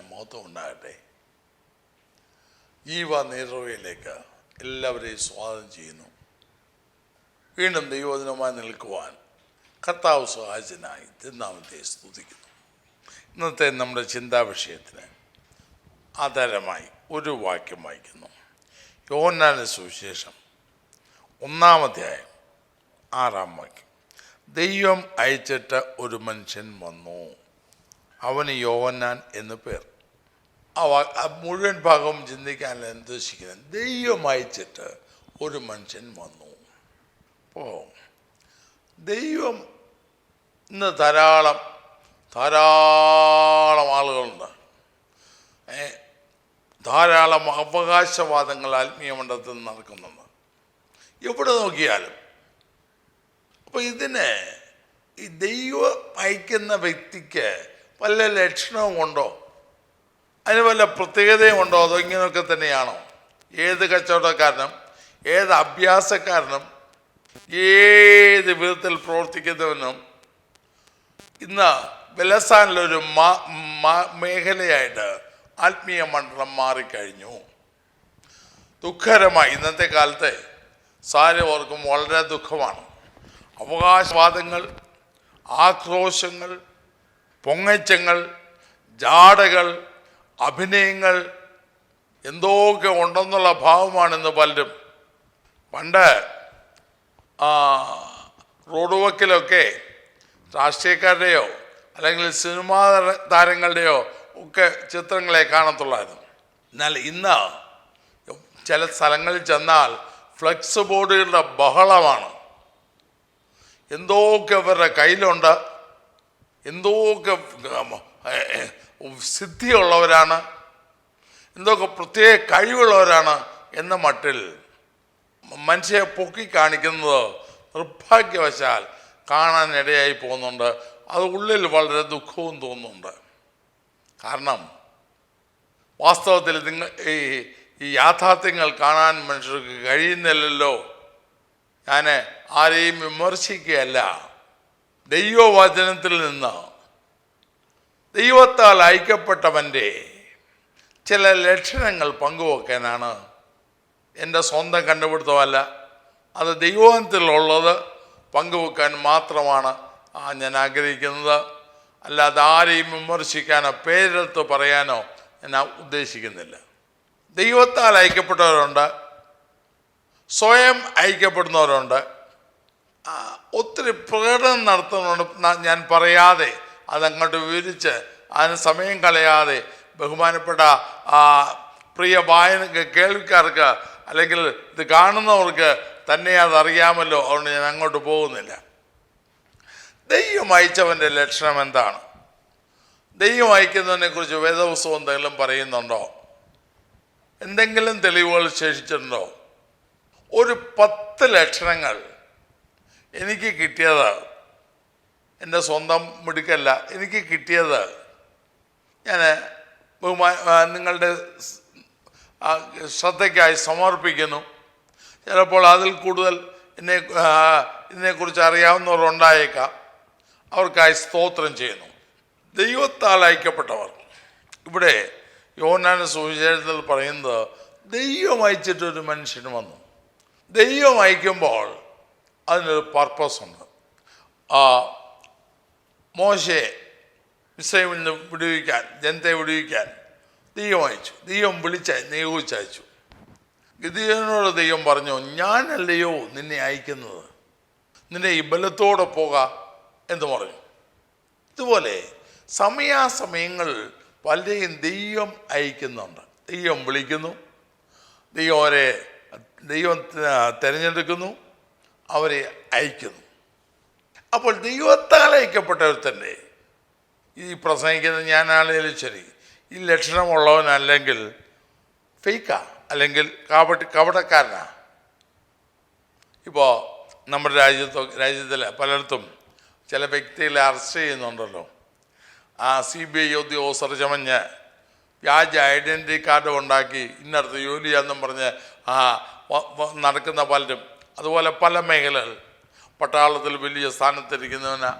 മഹത്വം ഉണ്ടാകട്ടെ. ജീവ നേതൃവയിലേക്ക് എല്ലാവരെയും സ്വാഗതം ചെയ്യുന്നു. വീണ്ടും ദൈവദിനമായി നിൽക്കുവാൻ കർത്താവ് സഹായത്തിനായി തിരുനാമത്തെ സ്തുതിക്കുന്നു. ഇന്നത്തെ നമ്മുടെ ചിന്താ വിഷയത്തിന് ആധാരമായി ഒരു വാക്യം വായിക്കുന്നു. യോഹന്നാന്റെ സുവിശേഷം ഒന്നാമധ്യായം ആറാം വാക്യം. ദൈവം അയച്ചിട്ട് ഒരു മനുഷ്യൻ വന്നു. അവന് യോഹന്നാൻ എന്ന് പേർ. ആ മുഴുവൻ ഭാഗവും ചിന്തിക്കാനല്ല ഉദ്ദേശിക്കുന്നത് ദൈവം അയച്ചിട്ട് ഒരു മനുഷ്യൻ വന്നു. അപ്പോൾ ദൈവം ഇന്ന് ധാരാളം ധാരാളം ആളുകളുണ്ട്. ധാരാളം അവകാശവാദങ്ങൾ ആത്മീയ മണ്ഡലത്തിൽ നടക്കുന്നുണ്ട്. എവിടെ നോക്കിയാലും. അപ്പോൾ ഇതിന് ഈ ദൈവം അയക്കുന്ന വ്യക്തിക്ക് വല്ല ലക്ഷണവും ഉണ്ടോ അതിന് വല്ല പ്രത്യേകതയും ഉണ്ടോ അതോ ഇങ്ങനെയൊക്കെ തന്നെയാണോ? ഏത് കച്ചവടക്കാരനും ഏത് അഭ്യാസക്കാരനും ഏത് വിധത്തിൽ പ്രവർത്തിക്കുന്നവനും ഇന്ന് ബലസാനിലൊരു മേഖലയായിട്ട് ആത്മീയ മണ്ഡലം മാറിക്കഴിഞ്ഞു. ദുഃഖകരമായി. ഇന്നത്തെ കാലത്തെ സാരി ഓർക്കും വളരെ ദുഃഖമാണ്. അവകാശവാദങ്ങൾ ആക്രോശങ്ങൾ പൊങ്ങച്ചങ്ങൾ ജാടകൾ അഭിനയങ്ങൾ എന്തൊക്കെ ഉണ്ടെന്നുള്ള ഭാവമാണിന്ന് പലരും. പണ്ട് റോഡ് വക്കിലൊക്കെ രാഷ്ട്രീയക്കാരുടെയോ അല്ലെങ്കിൽ സിനിമാ താര- താരങ്ങളുടെയോ ഒക്കെ ചിത്രങ്ങളെ കാണത്തുള്ളായിരുന്നു. എന്നാൽ ഇന്ന് ചില സ്ഥലങ്ങളിൽ ചെന്നാൽ ഫ്ലെക്സ് ബോർഡുകളുടെ ബഹളമാണ്. എന്തോക്കെ അവരുടെ കയ്യിലുണ്ട് എന്തൊക്കെ സിദ്ധിയുള്ളവരാണ് എന്തൊക്കെ പ്രത്യേക കഴിവുള്ളവരാണ് എന്ന മട്ടിൽ മനുഷ്യരെ പൊക്കി കാണിക്കുന്നത് നിർഭാഗ്യവശാൽ കാണാനിടയായി പോകുന്നുണ്ട്. അത് ഉള്ളിൽ വളരെ ദുഃഖവും തോന്നുന്നുണ്ട്. കാരണം വാസ്തവത്തിൽ നിങ്ങൾ ഈ ഈ യാഥാർത്ഥ്യങ്ങൾ കാണാൻ മനുഷ്യർക്ക് കഴിയുന്നില്ലല്ലോ. ഞാൻ ആരെയും വിമർശിക്കുകയല്ല. ദൈവവചനത്തിൽ നിന്ന് ദൈവത്താൽ അയക്കപ്പെട്ടവന്റെ ചില ലക്ഷണങ്ങൾ പങ്കുവെക്കാനാണ് എന്റെ സ്വന്തം കണ്ടുപിടുത്തമല്ല. അത് ദൈവത്തിലുള്ളത് പങ്കുവെക്കാൻ മാത്രമാണ് ആ ഞാൻ ആഗ്രഹിക്കുന്നത്. അല്ലാതെ ആരെയും വിമർശിക്കാനോ പേരെടുത്ത് പറയാനോ ഞാൻ ഉദ്ദേശിക്കുന്നില്ല. ദൈവത്താൽ അയക്കപ്പെട്ടവരുണ്ട് സ്വയം അയക്കപ്പെടുന്നവരുണ്ട്. ഒത്തിരി പ്രകടനം നടത്തുന്നുണ്ട്. ഞാൻ പറയാതെ അതങ്ങോട്ട് വിവരിച്ച് അതിന് സമയം കളയാതെ ബഹുമാനപ്പെട്ട പ്രിയ വായന കേൾവിക്കാർക്ക് അല്ലെങ്കിൽ ഇത് കാണുന്നവർക്ക് തന്നെ അതറിയാമല്ലോ അതുകൊണ്ട് ഞാൻ അങ്ങോട്ട് പോകുന്നില്ല. ദൈവം അയച്ചവന്റെ ലക്ഷണം എന്താണ്? ദൈവം അയക്കുന്നതിനെ കുറിച്ച് വേദപുസ്തകം എന്തെങ്കിലും പറയുന്നുണ്ടോ? എന്തെങ്കിലും തെളിവുകൾ ശേഷിച്ചിട്ടുണ്ടോ? ഒരു പത്ത് ലക്ഷണങ്ങൾ എനിക്ക് കിട്ടിയത്. എന്റെ സ്വന്തം മിടുക്കല്ല എനിക്ക് കിട്ടിയത്. ഞാൻ ബഹുമാ നിങ്ങളുടെ ശ്രദ്ധയ്ക്കായി സമർപ്പിക്കുന്നു. ചിലപ്പോൾ അതിൽ കൂടുതൽ എന്നെ ഇതിനെക്കുറിച്ച് അറിയാവുന്നവർ ഉണ്ടായേക്കാം. അവർക്കായി സ്തോത്രം ചെയ്യുന്നു. ദൈവത്താൽ അയക്കപ്പെട്ടവർ. ഇവിടെ യോനാന സുവിശേഷത്തിൽ പറയുന്നത് ദൈവം അയച്ചിട്ടൊരു മനുഷ്യന് വന്നു. ദൈവം അയക്കുമ്പോൾ അതിനൊരു പർപ്പസ് ഉണ്ട്. ആ മോശയെ മിസ്രൈമിൽ നിന്ന് വിടുവിക്കാൻ ജനത്തെ വിടുവിക്കാൻ ദൈവം അയച്ചു. ദൈവം വിളിച്ച നിയോഗിച്ചയച്ചു. ഗതിയോട് ദൈവം പറഞ്ഞു ഞാനല്ലയോ നിന്നെ അയക്കുന്നത്? നിന്നെ ഈ ബലത്തോടെ പോക എന്ന് പറഞ്ഞു. ഇതുപോലെ സമയാസമയങ്ങളിൽ പലരെയും ദൈവം അയക്കുന്നുണ്ട്. ദൈവം വിളിക്കുന്നു. ദൈവം അവരെ ദൈവം തിരഞ്ഞെടുക്കുന്നു. അവരെ അയക്കുന്നു. അപ്പോൾ ദൈവത്താൽ അയക്കപ്പെട്ടവർ തന്നെ ഈ പ്രസംഗിക്കുന്ന ഞാനാണെങ്കിലും ശരി ഈ ലക്ഷണമുള്ളവനല്ലെങ്കിൽ ഫേക്കാ അല്ലെങ്കിൽ കപട കപടക്കാരനാ ഇപ്പോൾ നമ്മുടെ രാജ്യത്തോ രാജ്യത്തിൽ പലയിടത്തും ചില വ്യക്തികളെ അറസ്റ്റ് ചെയ്യുന്നുണ്ടല്ലോ. ആ സി ബി ഐ ഉദ്യോഗസ്ഥർ ചമഞ്ഞ് വ്യാജ ഐഡന്റിറ്റി കാർഡ് ഉണ്ടാക്കി ഇന്നടത്ത് ജോലി ചെയ്യാന്നും പറഞ്ഞ് ആ നടക്കുന്ന പലരും അതുപോലെ പല മേഖലകൾ. പട്ടാളത്തിൽ വലിയ സ്ഥാനത്തിരിക്കുന്നവന്.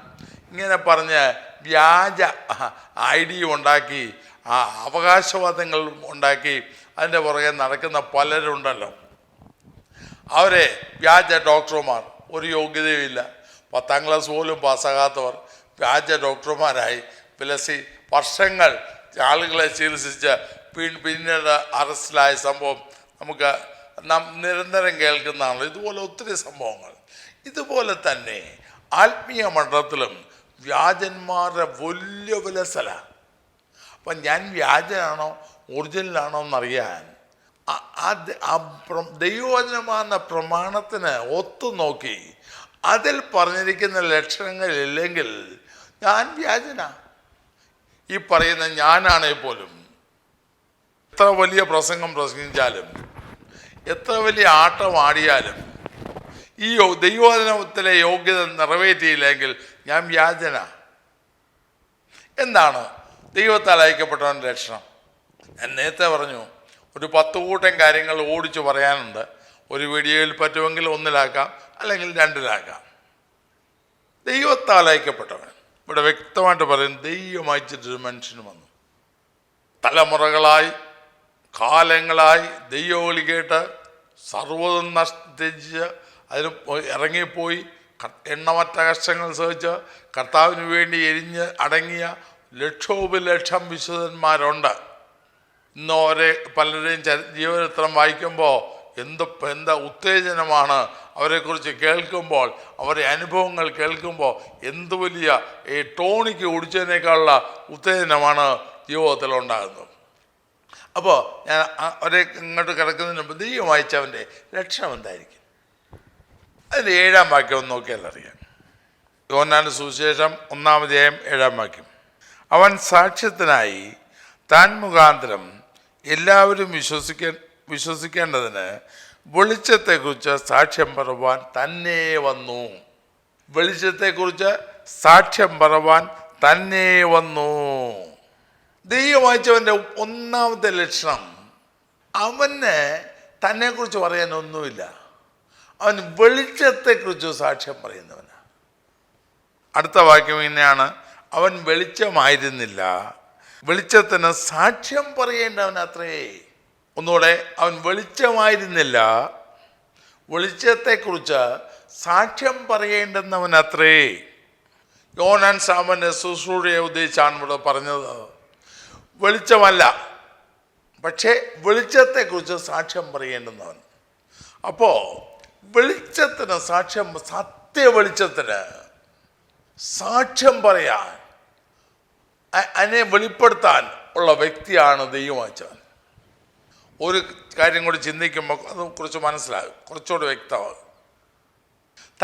ഇങ്ങനെ പറഞ്ഞ് വ്യാജ ഐ ഡി ഉണ്ടാക്കി ആ അവകാശവാദങ്ങൾ ഉണ്ടാക്കി അതിന്റെ പുറകെ നടക്കുന്ന പലരുണ്ടല്ലോ. അവരെ വ്യാജ ഡോക്ടർമാർ ഒരു യോഗ്യതയുമില്ല പത്താം ക്ലാസ് പോലും പാസ്സാകാത്തവർ വ്യാജ ഡോക്ടർമാരായി വിലസി വർഷങ്ങൾ ആളുകളെ ചികിത്സിച്ച് പിന്നീട് അറസ്റ്റിലായ സംഭവം നമുക്ക് നാം നിരന്തരം കേൾക്കുന്നതാണ് ഇതുപോലെ ഒത്തിരി സംഭവങ്ങൾ. ഇതുപോലെ തന്നെ ആത്മീയ മണ്ഡലത്തിലും വ്യാജന്മാരുടെ വലിയ വിലസല അപ്പം ഞാൻ വ്യാജനാണോ ഒറിജിനലാണോ എന്നറിയാൻ ദൈവവചനമാകുന്ന പ്രമാണത്തിന് ഒത്തു നോക്കി അതിൽ പറഞ്ഞിരിക്കുന്ന ലക്ഷണങ്ങൾ ഇല്ലെങ്കിൽ ഞാൻ വ്യാജന. ഈ പറയുന്ന ഞാനാണെങ്കിൽ പോലും എത്ര വലിയ പ്രസംഗം പ്രസംഗിച്ചാലും എത്ര വലിയ ആട്ടം ആടിയാലും ഈ ദൈവോധനത്തിലെ യോഗ്യത നിറവേറ്റിയില്ലെങ്കിൽ ഞാൻ വ്യാജന. എന്താണ്? ദൈവത്താൽ അയക്കപ്പെട്ടവന്റെ ലക്ഷണം. ഞാൻ നേരത്തെ പറഞ്ഞു ഒരു പത്ത് കൂട്ടം കാര്യങ്ങൾ ഓടിച്ചു പറയാനുണ്ട്. ഒരു വീഡിയോയിൽ പറ്റുമെങ്കിൽ ഒന്നിലാക്കാം അല്ലെങ്കിൽ രണ്ടിലാക്കാം. ദൈവത്താൽ അയക്കപ്പെട്ടവൻ. ഇവിടെ വ്യക്തമായിട്ട് പറയും ദൈവം അയച്ചിട്ടൊരു മനുഷ്യന് വന്നു. തലമുറകളായി കാലങ്ങളായി ദൈവവിളി കേട്ട് സർവതും നഷ്ടിച്ച് അതിന് പോയി- ഇറങ്ങിപ്പോയി. എണ്ണമറ്റ കഷ്ടങ്ങൾ സഹിച്ച് കർത്താവിന് വേണ്ടി എരിഞ്ഞ് അടങ്ങിയ ലക്ഷോപലക്ഷം വിശുദ്ധന്മാരുണ്ട്. ഇന്ന് ഓരോ പലരുടെയും ചരി- ജീവചരിത്രം വായിക്കുമ്പോൾ എന്ത് എന്താ ഉത്തേജനമാണ് അവരെക്കുറിച്ച് കേൾക്കുമ്പോൾ അവരുടെ അനുഭവങ്ങൾ കേൾക്കുമ്പോൾ എന്ത് വലിയ ഈ ടോണിക്ക് കുടിച്ചതിനേക്കാളുള്ള ഉത്തേജനമാണ് ജീവിതത്തിൽ ഉണ്ടാകുന്നത് അപ്പോൾ ഞാൻ ഒരേ ഇങ്ങോട്ട് കിടക്കുന്നതിന് മുമ്പ് ദൈവം വായിച്ചവന്റെ ലക്ഷണം എന്തായിരിക്കും? അതിന്റെ ഏഴാം വാക്യം ഒന്ന് നോക്കിയാൽ അറിയാം. യോന്നാന്റെ സുവിശേഷം ഒന്നാമധ്യായം ഏഴാം വാക്യം. അവൻ സാക്ഷ്യത്തിനായി താൻ മുഖാന്തരം എല്ലാവരും വിശ്വസിക്ക വിശ്വസിക്കേണ്ടതിന് വെളിച്ചത്തെക്കുറിച്ച് സാക്ഷ്യം പറവാൻ തന്നെ വന്നു. വെളിച്ചത്തെക്കുറിച്ച് സാക്ഷ്യം പറവാൻ തന്നെ വന്നു. ദൈവം വായിച്ചവന്റെ ഒന്നാമത്തെ ലക്ഷണം അവന് തന്നെക്കുറിച്ച് പറയാൻ അവൻ വെളിച്ചത്തെക്കുറിച്ച് സാക്ഷ്യം പറയുന്നവനാണ് അടുത്ത വാക്യം ഇങ്ങനെയാണ്. അവൻ വെളിച്ചമായിരുന്നില്ല. വെളിച്ചത്തിന് സാക്ഷ്യം പറയേണ്ടവൻ അത്രേ. ഒന്നുകൂടെ അവൻ വെളിച്ചമായിരുന്നില്ല. വെളിച്ചത്തെക്കുറിച്ച് സാക്ഷ്യം പറയേണ്ടുന്നവൻ അത്രേ. യോനാൻ സാമന്റെ ശുശ്രൂഷയെ ഉദ്ദേശിച്ചാണ് ഇവിടെ പറഞ്ഞത്. വെളിച്ചമല്ല. പക്ഷേ വെളിച്ചത്തെക്കുറിച്ച് സാക്ഷ്യം പറയേണ്ടുന്നവൻ. അപ്പോൾ വെളിച്ചത്തിന് സാക്ഷ്യം സത്യ വെളിച്ചത്തിന് സാക്ഷ്യം പറയാൻ അതിനെ വെളിപ്പെടുത്താൻ ഉള്ള വ്യക്തിയാണ് ദൈവമാച്ചവൻ ഒരു കാര്യം കൂടി ചിന്തിക്കുമ്പോൾ അത് കുറച്ച് മനസ്സിലാകും കുറച്ചുകൂടി വ്യക്തമാകും.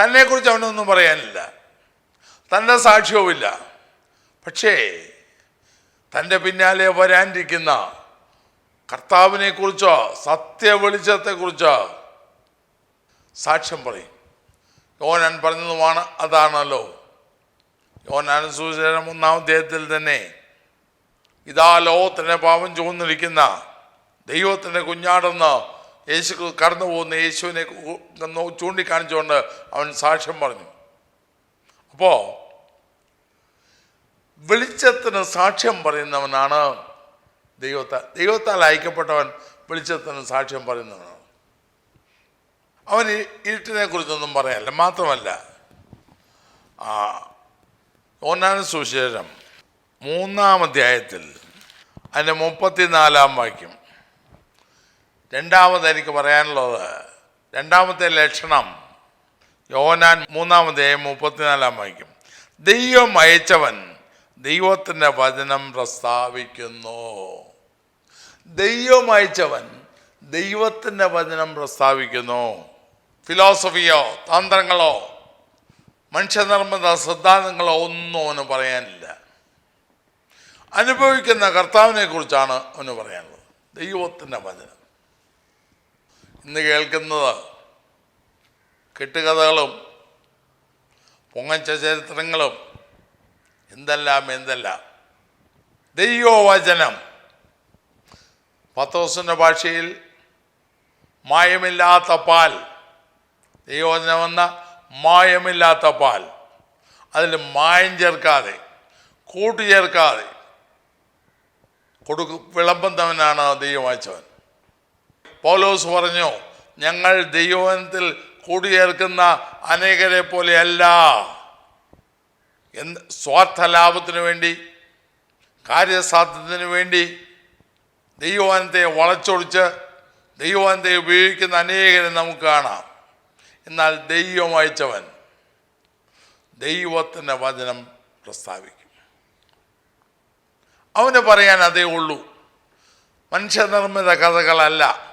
തന്നെക്കുറിച്ച് അവനൊന്നും പറയാനില്ല. തന്റെ സാക്ഷ്യവുമില്ല. പക്ഷേ തന്റെ പിന്നാലെ വരാനിരിക്കുന്ന കർത്താവിനെ കുറിച്ചോ സാക്ഷ്യം പറയും. യോനാൻ പറഞ്ഞതുമാണ് അതാണല്ലോ. യോനാൻ സുവിശേഷം ഒന്നാം അദ്ദേഹത്തിൽ തന്നെ ഇതാ ലോകത്തിന്റെ പാപം ചുവന്നിരിക്കുന്ന ദൈവത്തിന്റെ കുഞ്ഞാടെന്ന് യേശു കടന്നു പോകുന്ന യേശുവിനെ ചൂണ്ടിക്കാണിച്ചുകൊണ്ട് അവൻ സാക്ഷ്യം പറഞ്ഞു. അപ്പോൾ വെളിച്ചത്തിന് സാക്ഷ്യം പറയുന്നവനാണ് ദൈവത്താൽ. ദൈവത്താൽ അയക്കപ്പെട്ടവൻ വെളിച്ചത്തിന് സാക്ഷ്യം പറയുന്നവനാണ്. അവൻ ഇരുട്ടിനെ കുറിച്ചൊന്നും പറയാനല്ല മാത്രമല്ല ആ ഒന്നാം സുശേഷം മൂന്നാം അധ്യായത്തിൽ അതിന്റെ മുപ്പത്തിനാലാം വാക്യം. രണ്ടാമത് എനിക്ക് പറയാനുള്ളത് രണ്ടാമത്തെ ലക്ഷണം യോനാൻ മൂന്നാമതേ മുപ്പത്തിനാലാം വാക്യം. ദൈവം അയച്ചവൻ ദൈവത്തിന്റെ വചനം പ്രസ്താവിക്കുന്നു. ദൈവം അയച്ചവൻ ദൈവത്തിന്റെ വചനം പ്രസ്താവിക്കുന്നു. ഫിലോസഫിയോ തന്ത്രങ്ങളോ മനുഷ്യനിർമ്മിത സിദ്ധാന്തങ്ങളോ ഒന്നും അവന് പറയാനില്ല. അനുഭവിക്കുന്ന കർത്താവിനെ കുറിച്ചാണ് അവന് പറയാനുള്ളത്. ദൈവത്തിന്റെ വചനം. ഇന്ന് കേൾക്കുന്നത് കെട്ടുകഥകളും പൊങ്ങച്ച ചരിത്രങ്ങളും എന്തെല്ലാം എന്തെല്ലാം? ദൈവവചനം. പത്തോസിന്റെ ഭാഷയിൽ മായമില്ലാത്ത പാൽ. ദൈവവചനം എന്ന മായമില്ലാത്ത പാൽ. അതിൽ മായം ചേർക്കാതെ കൂട്ടു ചേർക്കാതെ കൊടുക്കു വിളമ്പുന്നവനാണ് ദൈവം അയച്ചവൻ പൗലോസ് പറഞ്ഞു ഞങ്ങൾ ദൈവവനത്തിൽ കൂടിയേർക്കുന്ന അനേകരെ പോലെയല്ല. എന്ത് സ്വാർത്ഥ ലാഭത്തിന് വേണ്ടി കാര്യസാധ്യത്തിന് വേണ്ടി ദൈവവനത്തെ വളച്ചൊടിച്ച് ദൈവവനത്തെ ഉപയോഗിക്കുന്ന അനേകരെ നമുക്ക് കാണാം. എന്നാൽ ദൈവം അയച്ചവൻ ദൈവത്തിന്റെ വചനം പ്രസ്താവിക്കും. അവന് പറയാൻ അതേ ഉള്ളൂ. മനുഷ്യനിർമ്മിത കഥകളല്ല.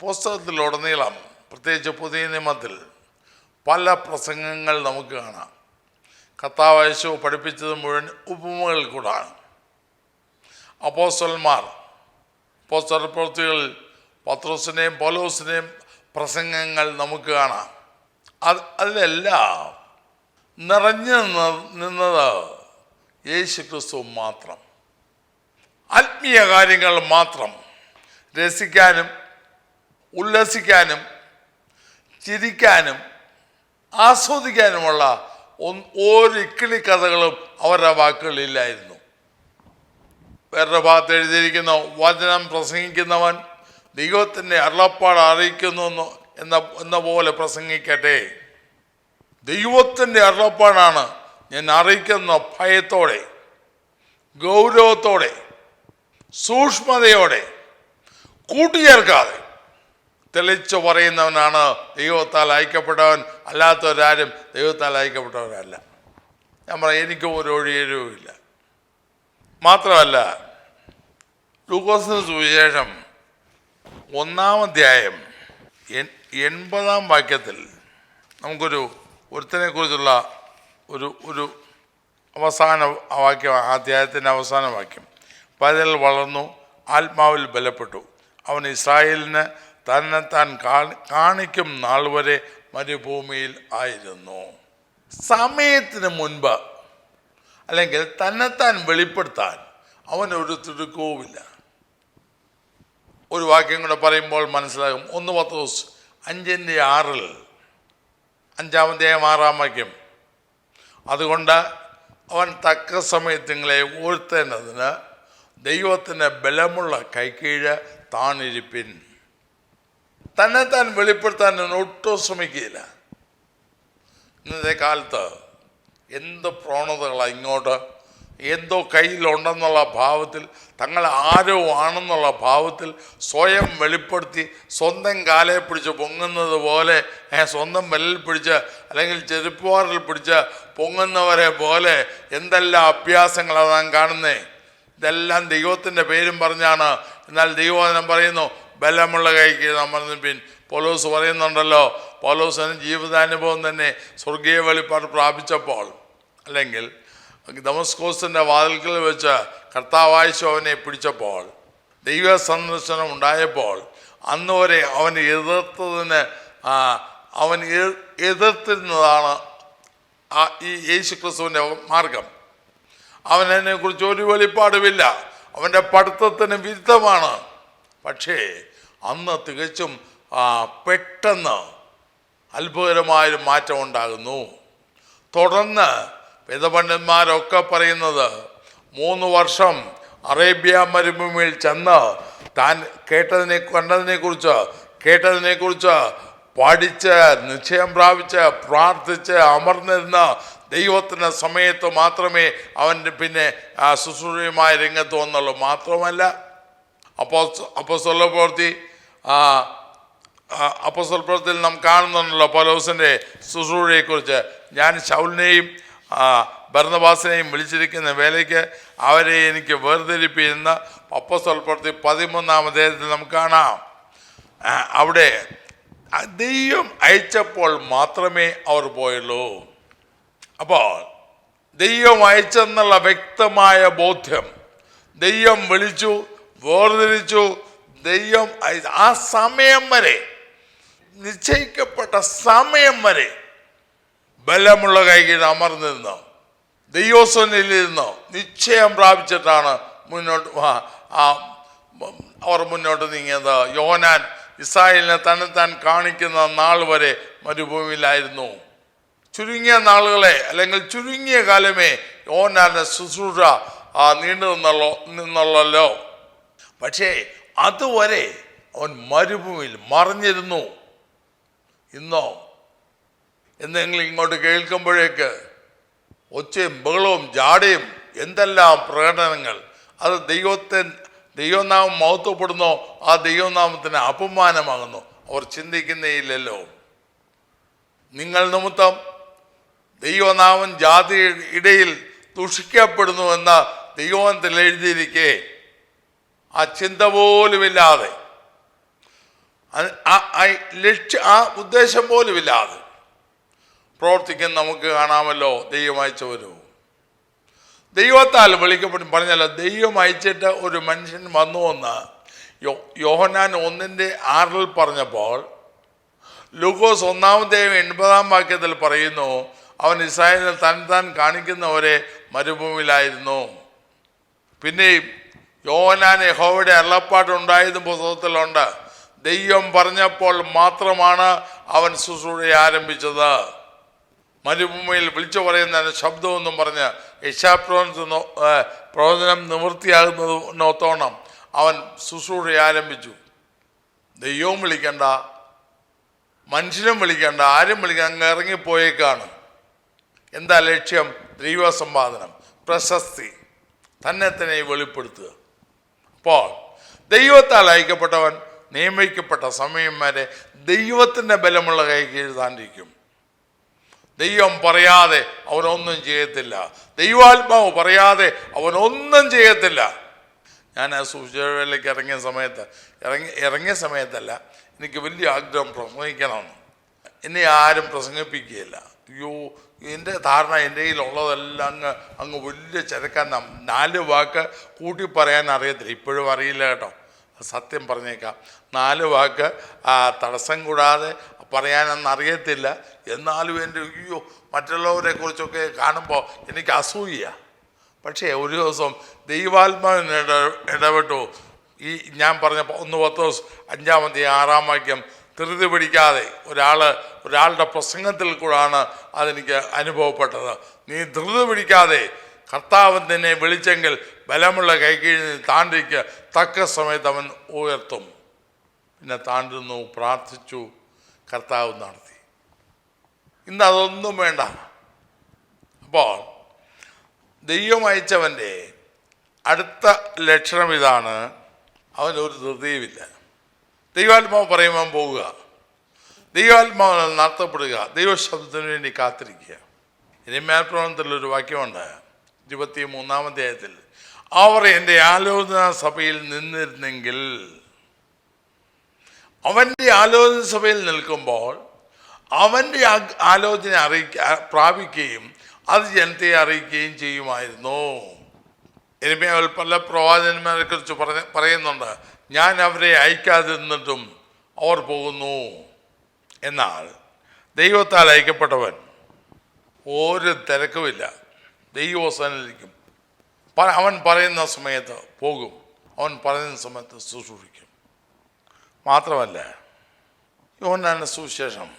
പുസ്തകത്തിലുടനീളം പ്രത്യേകിച്ച് പുതിയ നിയമത്തിൽ പല പ്രസംഗങ്ങൾ നമുക്ക് കാണാം. കത്താവയശു പഠിപ്പിച്ചത് മുഴുവൻ ഉപമകളിൽ കൂടാണ്. അപ്പോസ്റ്റൽമാർ അപ്പോസ്റ്റൽ പ്രവൃത്തികളിൽ പത്രോസിനെയും പോലോസിനെയും പ്രസംഗങ്ങൾ നമുക്ക് കാണാം. അത് അതിലെല്ലാം നിറഞ്ഞു നിന്ന- നിന്നത് യേശു ക്രിസ്തു മാത്രം. ആത്മീയ കാര്യങ്ങൾ മാത്രം രസിക്കാനും ഉല്ലസിക്കാനും ചിരിക്കാനും ആസ്വദിക്കാനുമുള്ള ഒരു ഇക്കിളി കഥകളും അവരുടെ വാക്കുകളില്ലായിരുന്നു വേറൊരു ഭാഗത്ത് എഴുതിയിരിക്കുന്നു വചനം പ്രസംഗിക്കുന്നവൻ ദൈവത്തിന്റെ അരുളപ്പാട് അറിയിക്കുന്നു എന്ന് എന്ന പോലെ പ്രസംഗിക്കട്ടെ. ദൈവത്തിന്റെ അരുളപ്പാടാണ് ഞാൻ അറിയിക്കുന്ന ഭയത്തോടെ ഗൗരവത്തോടെ സൂക്ഷ്മതയോടെ കൂട്ടിച്ചേർക്കാതെ തെളിച്ചു പറയുന്നവനാണ് ദൈവത്താൽ അയക്കപ്പെട്ടവൻ. അല്ലാത്തവരാരും ദൈവത്താൽ അയക്കപ്പെട്ടവരല്ല. ഞാൻ പറയാം എനിക്ക് ഒരു ഒഴിയരുമില്ല മാത്രമല്ല ലൂക്കോസിന് സുവിശേഷം ഒന്നാം അധ്യായം എൺ- എൺപതാം വാക്യത്തിൽ നമുക്കൊരു ഒരുത്തിനെ കുറിച്ചുള്ള ഒരു ഒരു അവസാന വാക്യം അധ്യായത്തിന്റെ അവസാന വാക്യം. പതിൽ വളർന്നു ആത്മാവിൽ ബലപ്പെട്ടു. അവൻ ഇസ്രായേലിന് തന്നെത്താൻ താൻ കാണിക്കും നാൾ വരെ മരുഭൂമിയിൽ ആയിരുന്നു. സമയത്തിന് മുൻപ് അല്ലെങ്കിൽ തന്നെത്താൻ വെളിപ്പെടുത്താൻ ഒരു തിടുക്കവുമില്ല. ഒരു വാക്യം കൂടെ പറയുമ്പോൾ മനസ്സിലാകും. ഒന്ന് പത്ത് ദിവസം അഞ്ചിന്റെ ആറിൽ അഞ്ചാമത്തെ ആറാം വാക്യം. അതുകൊണ്ട് അവൻ തക്ക സമയത്ത് നിങ്ങളെ ഉയർത്തേണ്ടതിന് ദൈവത്തിന് ബലമുള്ള കൈക്കീഴ് താണിരിപ്പിൻ. തന്നെ താൻ വെളിപ്പെടുത്താൻ ഒട്ടും ശ്രമിക്കുകയില്ല. ഇന്നത്തെ കാലത്ത് എന്തോ പ്രവണതകളാണ് ഇങ്ങോട്ട്? എന്തോ കയ്യിലുണ്ടെന്നുള്ള ഭാവത്തിൽ തങ്ങൾ ആരോ ആണെന്നുള്ള ഭാവത്തിൽ സ്വയം വെളിപ്പെടുത്തി സ്വന്തം കാലെ പിടിച്ച് പൊങ്ങുന്നത് പോലെ സ്വന്തം വെല്ലിൽ പിടിച്ച് അല്ലെങ്കിൽ ചെരുപ്പുവാറിൽ പിടിച്ച് പൊങ്ങുന്നവരെ പോലെ എന്തെല്ലാം അഭ്യാസങ്ങളാണ് നാം കാണുന്നത് ഇതെല്ലാം ദൈവത്തിന്റെ പേരും പറഞ്ഞാണ്. എന്നാൽ ദൈവവചനം പറയുന്നു ബലമുള്ള കൈക്ക് നമ്മൾ പിൻ. പോലോസ് പറയുന്നുണ്ടല്ലോ പോലോസിന് ജീവിതാനുഭവം തന്നെ സ്വർഗീയ വെളിപ്പാട് പ്രാപിച്ചപ്പോൾ അല്ലെങ്കിൽ ദമസ്കോസിന്റെ വാതിൽക്കൽ വെച്ച് കർത്താവായിച്ചു അവനെ പിടിച്ചപ്പോൾ ദൈവ സന്ദർശനം ഉണ്ടായപ്പോൾ അന്ന് വരെ അവൻ എതിർത്തതിന് അവൻ എതിർത്തിരുന്നതാണ് ഈ യേശു ക്രിസ്തുവിന്റെ മാർഗം അവനതിനെക്കുറിച്ച് ഒരു വെളിപ്പാടുമില്ല. അവന്റെ പഠിത്തത്തിന് വിരുദ്ധമാണ്. പക്ഷേ അന്ന് തികച്ചും പെട്ടെന്ന് അത്ഭുതകരമായൊരു മാറ്റം ഉണ്ടാകുന്നു. തുടർന്ന് വേദപണ്ഡന്മാരൊക്കെ പറയുന്നത് മൂന്ന് വർഷം അറേബ്യ മരുഭൂമിയിൽ ചെന്ന് താൻ കേട്ടതിനെ കണ്ടതിനെ കുറിച്ച് കേട്ടതിനെ കുറിച്ച് പഠിച്ച് നിശ്ചയം പ്രാപിച്ച് പ്രാർത്ഥിച്ച് അമർന്നിരുന്ന ദൈവത്തിന്റെ സമയത്ത് മാത്രമേ അവന്റെ പിന്നെ ശുശ്രൂഷയുമായ രംഗത്ത് വന്നുള്ളൂ. മാത്രമല്ല അപ്പോൾ അപ്പോൾ പ്രവൃത്തി ആ അപ്പോസ്തല പ്രവൃത്തിയിൽ നാം കാണുന്നുണ്ടല്ലോ പൗലോസിന്റെ ശുശ്രൂഷയെക്കുറിച്ച് ഞാൻ ശൗലിനെയും ഭരണവാസിനെയും വിളിച്ചിരിക്കുന്ന വേലയ്ക്ക് അവരെ എനിക്ക് വേർതിരിപ്പിക്കുന്ന അപ്പോസ്തല പ്രവൃത്തി പതിമൂന്നാം അദ്ദേഹത്തിൽ നമുക്ക് കാണാം. അവിടെ ദൈവം അയച്ചപ്പോൾ മാത്രമേ അവർ പോയുള്ളൂ. അപ്പോൾ ദൈവം അയച്ചെന്നുള്ള വ്യക്തമായ ബോധ്യം ദൈവം വിളിച്ചു വേർതിരിച്ചു. ദൈവം ആ സമയം വരെ നിശ്ചയിക്കപ്പെട്ട സമയം വരെ ബലമുള്ള കൈകീഴ് അമർന്നിരുന്നോ ദൈവസ്വനിലിരുന്നോ നിശ്ചയം പ്രാപിച്ചിട്ടാണ് മുന്നോട്ട് ആ- അവർ മുന്നോട്ട് നീങ്ങിയത്. യോനാൻ ഇസ്രായേലിനെ താൻ കാണിക്കുന്ന നാൾ വരെ മരുഭൂമിയിലായിരുന്നു. ചുരുങ്ങിയ നാളുകളെ അല്ലെങ്കിൽ ചുരുങ്ങിയ കാലമേ യോനാന്റെ ശുശ്രൂഷ ആ നീണ്ടു നിന്നല്ലോ നിന്നുള്ളല്ലോ പക്ഷേ അതുവരെ അവൻ മരുഭൂമിയിൽ മറിഞ്ഞിരുന്നു. ഇന്നോ? എന്തെങ്കിലും ഇങ്ങോട്ട് കേൾക്കുമ്പോഴേക്ക് ഒച്ചയും ബഹളവും ജാടയും എന്തെല്ലാം പ്രകടനങ്ങൾ. അത് ദൈവത്തെ ദൈവനാമം മഹത്വപ്പെടുന്നോ ആ ദൈവനാമത്തിന് അപമാനമാകുന്നു. അവർ ചിന്തിക്കുന്നേയില്ലല്ലോ. നിങ്ങൾ നിമിത്തം ദൈവനാമൻ ജാതി ഇടയിൽ ദുഷിക്കപ്പെടുന്നു എന്ന ദൈവത്തിൽ എഴുതിയിരിക്കെ. ആ ചിന്ത പോലുമില്ലാതെ. ലക്ഷ്യ ആ ഉദ്ദേശം പോലുമില്ലാതെ പ്രവർത്തിക്കാൻ നമുക്ക് കാണാമല്ലോ ദൈവം അയച്ചവരോ ദൈവത്താൽ വിളിക്കപ്പെടും പറഞ്ഞല്ലോ ദൈവം അയച്ചിട്ട് ഒരു മനുഷ്യൻ വന്നു എന്ന് യോ യോഹനാൻ ഒന്നിന്റെ ആറിൽ പറഞ്ഞപ്പോൾ ലൂക്കോസ് ഒന്നാമത്തെ എൺപതാം വാക്യത്തിൽ പറയുന്നു അവൻ ഇസ്രായേലിൽ താൻ താൻ കാണിക്കുന്നവരെ മരുഭൂമിയിലായിരുന്നു. പിന്നെയും യോഹനാൻ യഹോവയുടെ അരുളപ്പാടുണ്ടായതും പുസ്തകത്തിലുണ്ട്. ദൈവം പറഞ്ഞപ്പോൾ മാത്രമാണ് അവൻ ശുശ്രൂഷ ആരംഭിച്ചത്. മരുഭൂമിയിൽ വിളിച്ചു പറയുന്ന ശബ്ദമൊന്നും പറഞ്ഞ് യശാപ്രവചന പ്രവചനം നിവൃത്തിയാകുന്നത് നോത്തോണം അവൻ ശുശ്രൂഷ ആരംഭിച്ചു. ദൈവവും വിളിക്കണ്ട മനുഷ്യനും വിളിക്കണ്ട ആരും വിളിക്കണ്ട അങ്ങ് ഇറങ്ങിപ്പോയേക്കാണ്. എന്താ ലക്ഷ്യം? ദൈവസമ്പാദനം പ്രശസ്തി തന്നെ തന്നെ വെളിപ്പെടുത്തുക. അപ്പോൾ ദൈവത്താൽ അയക്കപ്പെട്ടവൻ നിയമിക്കപ്പെട്ട സമയം വരെ ദൈവത്തിന്റെ ബലമുള്ള കൈക്ക് എഴുതാണ്ടിരിക്കും ദൈവം പറയാതെ അവനൊന്നും ചെയ്യത്തില്ല. ദൈവാത്മാവ് പറയാതെ അവനൊന്നും ചെയ്യത്തില്ല. ഞാൻ ആ സൂചനകളിലേക്ക് ഇറങ്ങിയ സമയത്ത് ഇറങ്ങി ഇറങ്ങിയ സമയത്തല്ല എനിക്ക് വലിയ ആഗ്രഹം പ്രസംഗിക്കണമെന്ന്. എന്നെ ആരും പ്രസംഗിപ്പിക്കുകയില്ല. അയ്യോ എന്റെ ധാരണ എന്റെ കയ്യിലുള്ളതെല്ലാം അങ്ങ് അങ്ങ് വലിയ ചരക്കാൻ നാല് വാക്ക് കൂട്ടി പറയാൻ അറിയത്തില്ല. ഇപ്പോഴും അറിയില്ല കേട്ടോ. സത്യം പറഞ്ഞേക്കാം. നാല് വാക്ക് തടസ്സം കൂടാതെ പറയാനൊന്നും അറിയത്തില്ല. എന്നാലും എന്റെ അയ്യോ മറ്റുള്ളവരെ കുറിച്ചൊക്കെ കാണുമ്പോൾ എനിക്ക് അസൂയ. പക്ഷേ ഒരു ദിവസം ദൈവാത്മാവിന് ഇട ഇടപെട്ടു. ഈ ഞാൻ പറഞ്ഞപ്പോൾ ഒന്ന് പത്ത് ദിവസം അഞ്ചാമത്തെ ആറാം വാക്യം. ധൃതി പിടിക്കാതെ ഒരാൾ ഒരാളുടെ പ്രസംഗത്തിൽ കൂടാണ് അതെനിക്ക് അനുഭവപ്പെട്ടത്. നീ ധൃതി പിടിക്കാതെ കർത്താവ് നിന്നെ വിളിച്ചെങ്കിൽ ബലമുള്ള കൈകീഴിൽ താണ്ടിക്ക് തക്ക സമയത്ത് അവൻ ഉയർത്തും. പിന്നെ താണ്ടുന്നു പ്രാർത്ഥിച്ചു കർത്താവ് നടത്തി. ഇന്ന് അതൊന്നും വേണ്ട. അപ്പോൾ ദൈവം അയച്ചവന്റെ അടുത്ത ലക്ഷണം ഇതാണ്. അവനൊരു ധൃതിയുമില്ല. ദൈവാത്മാവ് പറയുമ്പോൾ പോവുക. ദൈവാത്മാവ് നടത്തപ്പെടുക. ദൈവശബ്ദത്തിന് വേണ്ടി കാത്തിരിക്കുക. ഇനി ഇനിമേൽപ്രവണത്തിലൊരു വാക്യമുണ്ട്. ഇരുപത്തി മൂന്നാം അധ്യായത്തിൽ അവർ എന്റെ ആലോചന സഭയിൽ നിന്നിരുന്നെങ്കിൽ അവന്റെ ആലോചന സഭയിൽ നിൽക്കുമ്പോൾ അവന്റെ ആലോചന അറിയിക്ക പ്രാപിക്കുകയും അത് ജനത്തെ അറിയിക്കുകയും ചെയ്യുമായിരുന്നു. ഇനിമേൽ പല പ്രവാചകന്മാരെ കുറിച്ച് പറയുന്നുണ്ട്. ഞാൻ അവരെ അയക്കാതിരുന്നിട്ടും അവർ പോകുന്നു. എന്നാൽ ദൈവത്താൽ അയക്കപ്പെട്ടവൻ ഒരു തിരക്കുമില്ല. ദൈവവസാനിരിക്കും പ- അവൻ പറയുന്ന സമയത്ത് പോകും. അവൻ പറയുന്ന സമയത്ത് ശുശ്രൂഷിക്കും. മാത്രമല്ല യോഹന്നാന്റെ സുവിശേഷം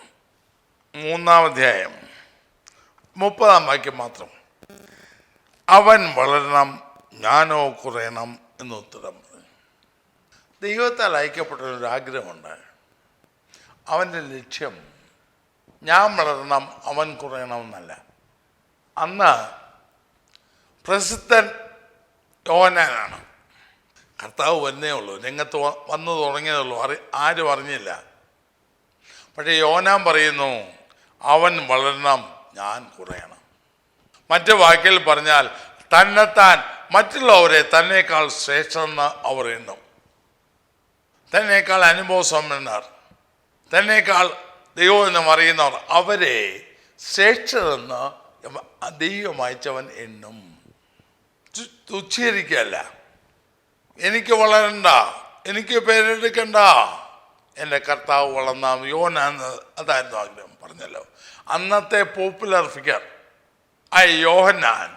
മൂന്നാം അധ്യായം മുപ്പതാം വാക്യം മാത്രം. അവൻ വളരണം ഞാനോ കുറയണം എന്ന് ഉത്തരം. ദൈവത്താൽ അയക്കപ്പെട്ട ഒരു ആഗ്രഹമുണ്ട് അവന്റെ ലക്ഷ്യം ഞാൻ വളരണം അവൻ കുറയണമെന്നല്ല. അന്ന് പ്രസിദ്ധൻ യോനാനാണ് കർത്താവ് വന്നേ ഉള്ളൂ. രംഗത്ത് വന്നു തുടങ്ങിയതേ ഉള്ളൂ. അറി ആരും അറിഞ്ഞില്ല. പക്ഷേ യോനാൻ പറയുന്നു അവൻ വളരണം ഞാൻ കുറയണം. മറ്റു വാക്കിൽ പറഞ്ഞാൽ തന്നെത്താൻ മറ്റുള്ളവരെ തന്നേക്കാൾ ശ്രേഷ്ഠമെന്ന് അവർ എണ്ണും. തന്നേക്കാൾ അനുഭവ സമ്പന്നർ തന്നേക്കാൾ ദൈവം എന്ന് അറിയുന്നവർ അവരെ ശ്രേഷ്ഠരെന്ന് ദൈവം അയച്ചവൻ എണ്ണും തുച്ഛീകരിക്കല്ല എനിക്ക് വളരണ്ട എനിക്ക് പേരെടുക്കണ്ട. എന്റെ കർത്താവ് വളർന്ന യോനാന്ന് അതായിരുന്നു ആഗ്രഹം പറഞ്ഞല്ലോ. അന്നത്തെ പോപ്പുലർ ഫിഗർ ആ യോഹന്നാൻ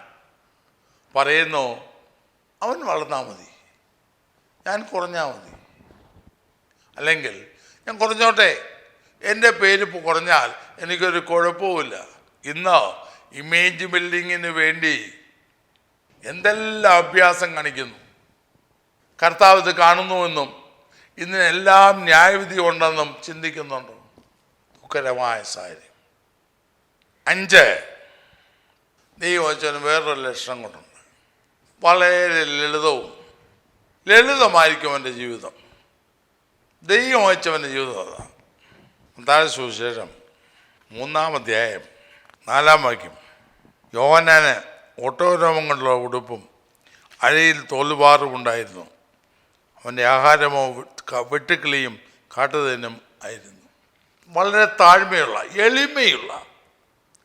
പറയുന്നു അവൻ വളർന്നാൽ മതി. ഞാൻ കുറഞ്ഞാൽ മതി. അല്ലെങ്കിൽ ഞാൻ കുറഞ്ഞോട്ടെ. എന്റെ പേര് കുറഞ്ഞാൽ എനിക്കൊരു കുഴപ്പവുമില്ല. ഇന്ന് ഇമേജ് ബിൽഡിങ്ങിന് വേണ്ടി എന്തെല്ലാം അഭ്യാസം കാണിക്കുന്നു? കർത്താവ് ഇത് കാണുന്നുവെന്നും ഇതിനെല്ലാം ന്യായവിധി ഉണ്ടെന്നും ചിന്തിക്കുന്നുണ്ട്. ദുഃഖകരമായ സാഹചര്യം. അഞ്ച് ദൈവവചനം വേറൊരു ലക്ഷണം കൊണ്ടുണ്ട്. വളരെ ലളിതവും ലളിതമായിരിക്കും എന്റെ ജീവിതം. ദൈവം വച്ചവന്റെ ജീവിതം അതാണ്. താഴെ സുവിശേഷം മൂന്നാം അധ്യായം നാലാം വാക്യം. യോഹനാന് ഒട്ടോരോമം കൊണ്ടുള്ള ഉടുപ്പും അഴയിൽ തോലുപാറും ഉണ്ടായിരുന്നു. അവന്റെ ആഹാരമോ വെട്ടുക്കിളിയും കാട്ടുതേനും ആയിരുന്നു. വളരെ താഴ്മയുള്ള എളിമയുള്ള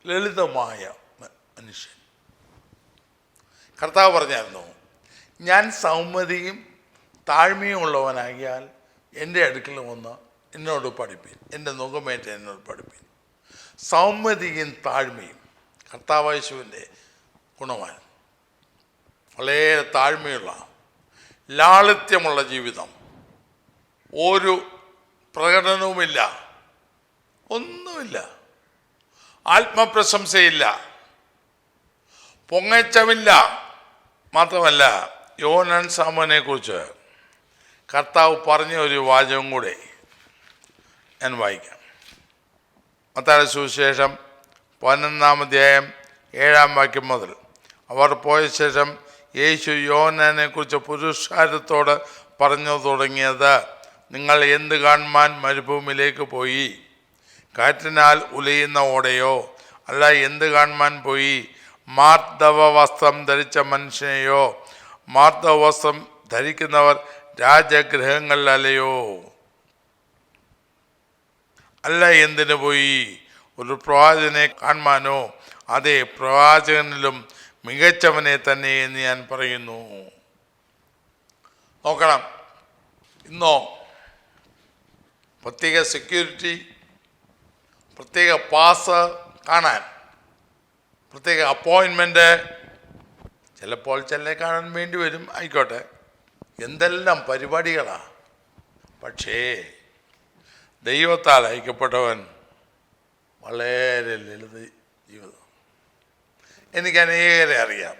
ലളിതമായ മനുഷ്യൻ. കർത്താവ് പറഞ്ഞായിരുന്നു ഞാൻ സൗമ്യതയും താഴ്മയും ഉള്ളവനാകിയാൽ എന്റെ അടുക്കൽ വന്ന് എന്നോട് പഠിപ്പിൻ. എന്റെ നുഖമേറ്റ എന്നോട് പഠിപ്പിൻ. സൗമ്യതയും താഴ്മയും കർത്താവശുവിന്റെ ഗുണമാണ് വളരെ താഴ്മയുള്ള ലാളിത്യമുള്ള ജീവിതം. ഒരു പ്രകടനവുമില്ല. ഒന്നുമില്ല. ആത്മപ്രശംസയില്ല. പൊങ്ങച്ചമില്ല. മാത്രമല്ല യോനൻ സാമനെ കുറിച്ച് കർത്താവ് പറഞ്ഞ ഒരു വാചകം കൂടെ ഞാൻ വായിക്കാം. മത്തായ സുവിശേഷം പതിനൊന്നാം അധ്യായം ഏഴാം വാക്യം മുതൽ. അവർ പോയ ശേഷം യേശു യോനനെ കുറിച്ച് പുരുഷാരത്തോട് പറഞ്ഞു തുടങ്ങിയത് നിങ്ങൾ എന്ത് കാണുവാൻ മരുഭൂമിയിലേക്ക് പോയി? കാറ്റിനാൽ ഉലയുന്ന ഓടയോ? അല്ല എന്ത് കാണുവാൻ പോയി? മാർദ്ദവ വസ്ത്രം ധരിച്ച മനുഷ്യനെയോ? മാർദ്ദവ വസ്ത്രം ധരിക്കുന്നവർ രാജഗൃഹങ്ങളിലല്ലയോ അല്ല എന്തിനു പോയി? ഒരു പ്രവാചകനെ കാണുവാനോ അതെ പ്രവാചകനിലും മികച്ചവനെ തന്നെ എന്ന് ഞാൻ പറയുന്നു. നോക്കണം. ഇന്നോ? പ്രത്യേക സെക്യൂരിറ്റി പ്രത്യേക പാസ് കാണാൻ പ്രത്യേക അപ്പോയിൻമെന്റ് ചിലപ്പോൾ ചെല്ലെ കാണാൻ വേണ്ടി വരും. ആയിക്കോട്ടെ. എന്തെല്ലാം പരിപാടികളാണ് പക്ഷേ ദൈവത്താൽ അയക്കപ്പെട്ടവൻ വളരെ ലളിത ജീവിതം. എനിക്ക് അനേകരെ അറിയാം.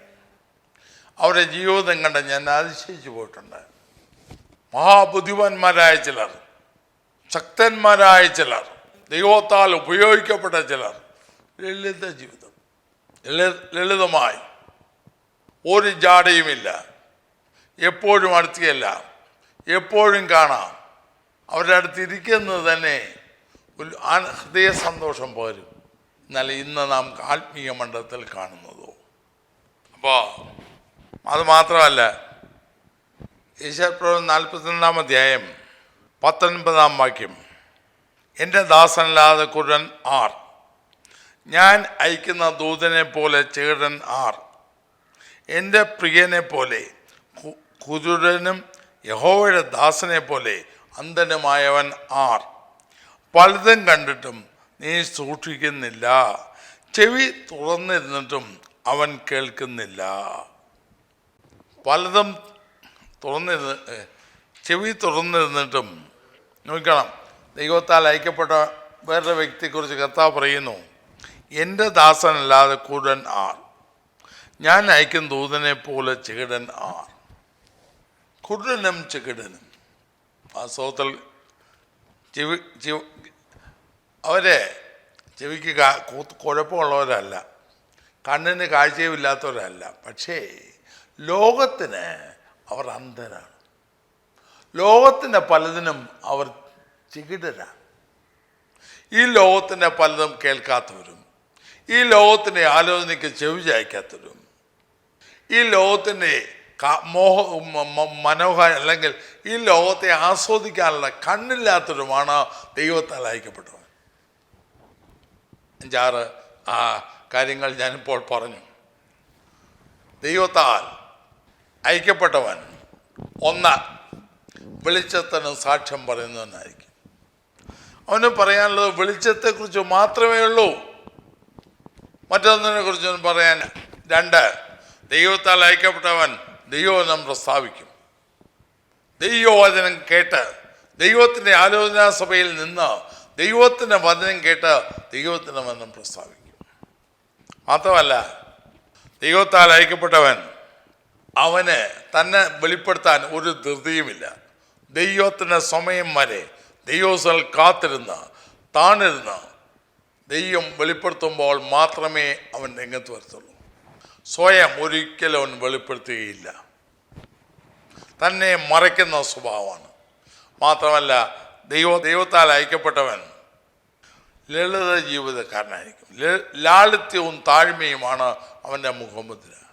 അവരുടെ ജീവിതം കണ്ട് ഞാൻ അതിശയിച്ചു പോയിട്ടുണ്ട്. മഹാബുദ്ധിമാന്മാരായ ചിലർ ശക്തന്മാരായ ചിലർ ദൈവത്താൽ ഉപയോഗിക്കപ്പെട്ട ചിലർ ലളിത ജീവിതം. ലളി- ലളിതമായി ഒരു ജാടയുമില്ല. എപ്പോഴും അടുത്തിയല്ല. എപ്പോഴും കാണാം. അവരുടെ അടുത്ത് ഇരിക്കുന്നത് തന്നെ ഹൃദയ സന്തോഷം പോരും എന്നാൽ ഇന്ന് നാം ആത്മീയ മണ്ഡലത്തിൽ കാണുന്നതോ. അപ്പോൾ അത് മാത്രമല്ല ഈശ്വരപ്രവം നാൽപ്പത്തിരണ്ടാം അധ്യായം പത്തൊൻപതാം വാക്യം. എന്റെ ദാസനല്ലാതെ കുരൻ ആർ. ഞാൻ അയക്കുന്ന ദൂതനെ പോലെ ചേടൻ ആർ. എന്റെ പ്രിയനെ പോലെ കുരുടനും യഹോവയുടെ ദാസനെ പോലെ അന്ധനുമായവൻ ആർ. പലതും കണ്ടിട്ടും നീ സൂക്ഷിക്കുന്നില്ല. ചെവി തുറന്നിരുന്നിട്ടും അവൻ കേൾക്കുന്നില്ല. പലതും തുറന്നിരുന്ന് ചെവി തുറന്നിരുന്നിട്ടും നോക്കണം ദൈവത്താൽ അയക്കപ്പെട്ട വേറൊരു വ്യക്തിയെക്കുറിച്ച് കർത്താവ് പറയുന്നു എന്റെ ദാസനല്ലാതെ കൂടൻ ആർ. ഞാൻ അയക്കും ദൂതനെ പോലെ ചേടൻ ആർ. കുരുടനും ചെകിടനും. വാസ്തവത്തിൽ ചെവി ചെവി അവരെ ചെവിക്ക് കുഴപ്പമുള്ളവരല്ല. കണ്ണിന് കാഴ്ചയുമില്ലാത്തവരല്ല. പക്ഷേ ലോകത്തിന് അവർ അന്ധരാണ്. ലോകത്തിന്റെ പലതിനും അവർ ചികിടരാണ്. ഈ ലോകത്തിന്റെ പലതും കേൾക്കാത്തവരും ഈ ലോകത്തിന്റെ ആലോചനയ്ക്ക് ചെവി ചായ്ക്കാത്തവരും ഈ ലോകത്തിന്റെ മോഹ മ- മ- മനോഹര അല്ലെങ്കിൽ ഈ ലോകത്തെ ആസ്വദിക്കാനുള്ള കണ്ണില്ലാത്തവരുമാണ് ദൈവത്താൽ അയക്കപ്പെട്ടവൻ അഞ്ചാറ് ആ കാര്യങ്ങൾ ഞാനിപ്പോൾ പറഞ്ഞു. ദൈവത്താൽ അയക്കപ്പെട്ടവൻ ഒന്ന് വെളിച്ചത്തിന് സാക്ഷ്യം പറയുന്നവനായിരിക്കും. അവന് പറയാനുള്ളത് വെളിച്ചത്തെക്കുറിച്ച് മാത്രമേ ഉള്ളൂ. മറ്റൊന്നിനെ കുറിച്ചൊന്നും പറയാൻ രണ്ട് ദൈവത്താൽ അയക്കപ്പെട്ടവൻ ദൈവവചനം പ്രസ്താവിക്കും. ദൈവവചനം കേട്ട് ദൈവത്തിന്റെ ആലോചനാ സഭയിൽ നിന്ന് ദൈവത്തിന്റെ വചനം കേട്ട് ദൈവത്തിന്റെ വചനം പ്രസ്താവിക്കും. മാത്രമല്ല ദൈവത്താൽ അയക്കപ്പെട്ടവൻ അവന് തന്നെ വെളിപ്പെടുത്താൻ ഒരു ധൃതിയുമില്ല. ദൈവത്തിന്റെ സമയം വരെ ദൈവസ്ഥൽ കാത്തിരുന്ന് താണിരുന്ന് ദൈവം വെളിപ്പെടുത്തുമ്പോൾ മാത്രമേ അവൻ രംഗത്ത് വരത്തുള്ളൂ. സ്വയം ഒരിക്കലും അവൻ വെളിപ്പെടുത്തുകയില്ല. തന്നെ മറയ്ക്കുന്ന സ്വഭാവമാണ്. മാത്രമല്ല ദൈവ ദൈവത്താൽ അയക്കപ്പെട്ടവൻ ലളിത ജീവിതക്കാരനായിരിക്കും. ലാളിത്യവും താഴ്മയുമാണ് അവന്റെ മുഖമുദ്ര.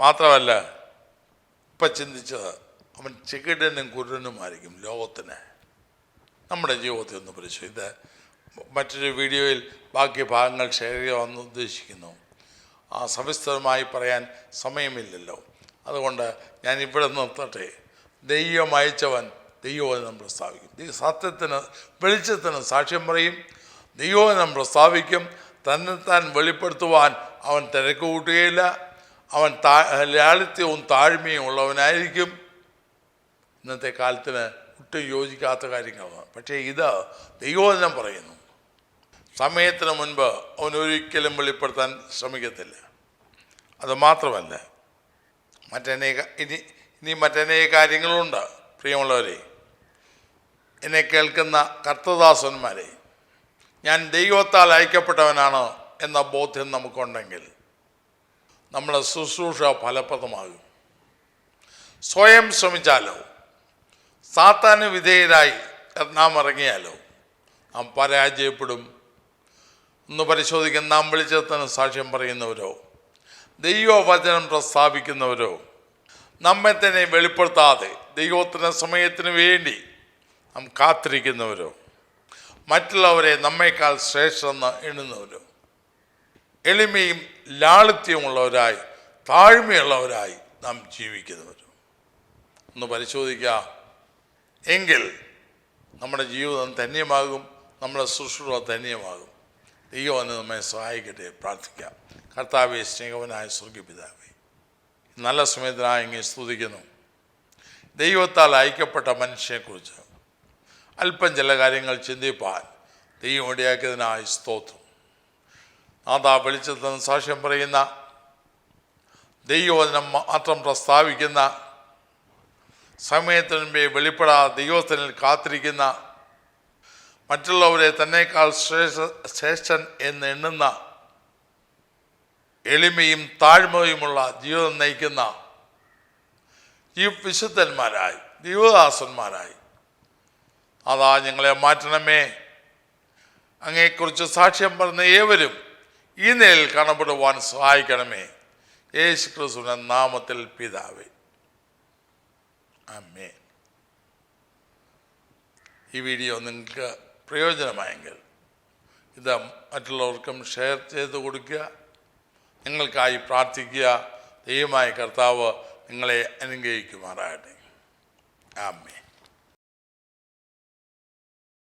മാത്രമല്ല ഇപ്പം ചിന്തിച്ചത് അവൻ ചെകിടനും കുരുടനുമായിരിക്കും ലോകത്തിന്. നമ്മുടെ ജീവിതത്തിൽ ഒന്ന് പരിശോധി മറ്റൊരു വീഡിയോയിൽ ബാക്കി ഭാഗങ്ങൾ ഷെയർ ചെയ്യാമെന്ന് ഉദ്ദേശിക്കുന്നു. ആ സവിസ്തരമായി പറയാൻ സമയമില്ലല്ലോ. അതുകൊണ്ട് ഞാൻ ഇവിടെ നിർത്തട്ടെ. ദൈവം അയച്ചവൻ ദൈവവചനം പ്രസ്താവിക്കും. സത്യത്തിന് വെളിച്ചത്തിന് സാക്ഷ്യം പറയും. ദൈവവചനം പ്രസ്താവിക്കും. തന്നെ താൻ വെളിപ്പെടുത്തുവാൻ അവൻ തിരക്ക് കൂട്ടുകയില്ല. അവൻ താ ലാളിത്യവും താഴ്മയും ഉള്ളവനായിരിക്കും. ഇന്നത്തെ കാലത്തിന് ഒട്ടും യോജിക്കാത്ത കാര്യങ്ങളാണ്. പക്ഷേ ഇത് ദൈവവചനം പറയുന്നു. സമയത്തിന് മുൻപ് അവൻ ഒരിക്കലും വെളിപ്പെടുത്താൻ ശ്രമിക്കത്തില്ല. അത് മാത്രമല്ല മറ്റനേക ഇനി ഇനി മറ്റനേക കാര്യങ്ങളുണ്ട് പ്രിയമുള്ളവരെ. എന്നെ കേൾക്കുന്ന കർത്തദാസന്മാരെ ഞാൻ ദൈവത്താൽ അയക്കപ്പെട്ടവനാണ് എന്ന ബോധ്യം നമുക്കുണ്ടെങ്കിൽ നമ്മുടെ ശുശ്രൂഷ ഫലപ്രദമാകും. സ്വയം ശ്രമിച്ചാലോ? സാത്താന് വിധേയരായി നാം ഇറങ്ങിയാലോ? നാം പരാജയപ്പെടും ഒന്ന് പരിശോധിക്കാൻ നാം വെളിച്ചത്തിന് സാക്ഷ്യം പറയുന്നവരോ? ദൈവവചനം പ്രസ്താവിക്കുന്നവരോ? നമ്മെ തന്നെ വെളിപ്പെടുത്താതെ ദൈവത്തിന്റെ സമയത്തിന് വേണ്ടി നാം കാത്തിരിക്കുന്നവരോ? മറ്റുള്ളവരെ നമ്മേക്കാൾ ശ്രേഷ്ഠമെന്ന് എണ്ണുന്നവരോ? എളിമയും ലാളിത്യമുള്ളവരായി താഴ്മയുള്ളവരായി നാം ജീവിക്കുന്നവരോ? ഒന്ന് പരിശോധിക്കുക എങ്കിൽ നമ്മുടെ ജീവിതം ധന്യമാകും നമ്മുടെ ശുശ്രൂഷ ധന്യമാകും. ദൈവം വന്ന് നമ്മെ സഹായിക്കട്ടെ പ്രാർത്ഥിക്കാം. കർത്താവെ സ്നേഹവനായ സ്വർഗപിതാവേ നല്ല സമയത്തിനായി ഇങ്ങനെ സ്തുതിക്കുന്നു. ദൈവത്താൽ അയക്കപ്പെട്ട മനുഷ്യനെക്കുറിച്ച് അല്പം ചില കാര്യങ്ങൾ ചിന്തിപ്പാൻ ദൈവം ഇടയാക്കിയതിനായി സ്തോത്രം. നാഥാ വെളിച്ചത്തിന് സാക്ഷ്യം പറയുന്ന ദൈവവചനം മാത്രം പ്രസ്താവിക്കുന്ന സമയത്തിന് മുമ്പേ വെളിപ്പെടാതെ ദൈവത്തിനിൽ കാത്തിരിക്കുന്ന മറ്റുള്ളവരെ തന്നേക്കാൾ ശ്രേഷ്ഠ ശ്രേഷ്ഠൻ എന്ന് എണ്ണുന്ന എളിമയും താഴ്മയുമുള്ള ജീവിതം നയിക്കുന്ന ഈ വിശുദ്ധന്മാരായി ദൈവദാസന്മാരായി. അതാ ഞങ്ങളെ മാറ്റണമേ. അങ്ങയെക്കുറിച്ച് സാക്ഷ്യം പറഞ്ഞ ഏവരും ഈ നിലയിൽ കാണപ്പെടുവാൻ സഹായിക്കണമേ. യേശു ക്രിസ്തുവിന്റെ നാമത്തിൽ പിതാവേ. അമ്മേ ഈ വീഡിയോ നിങ്ങൾക്ക് പ്രയോജനമായെങ്കിൽ ഇത് മറ്റുള്ളവർക്കും ഷെയർ ചെയ്ത് കൊടുക്കുക നിങ്ങൾക്കായി പ്രാർത്ഥിക്കുക ദൈവമായ കർത്താവ് നിങ്ങളെ അനുഗ്രഹിക്കുമാറാകട്ടെ. ആമേ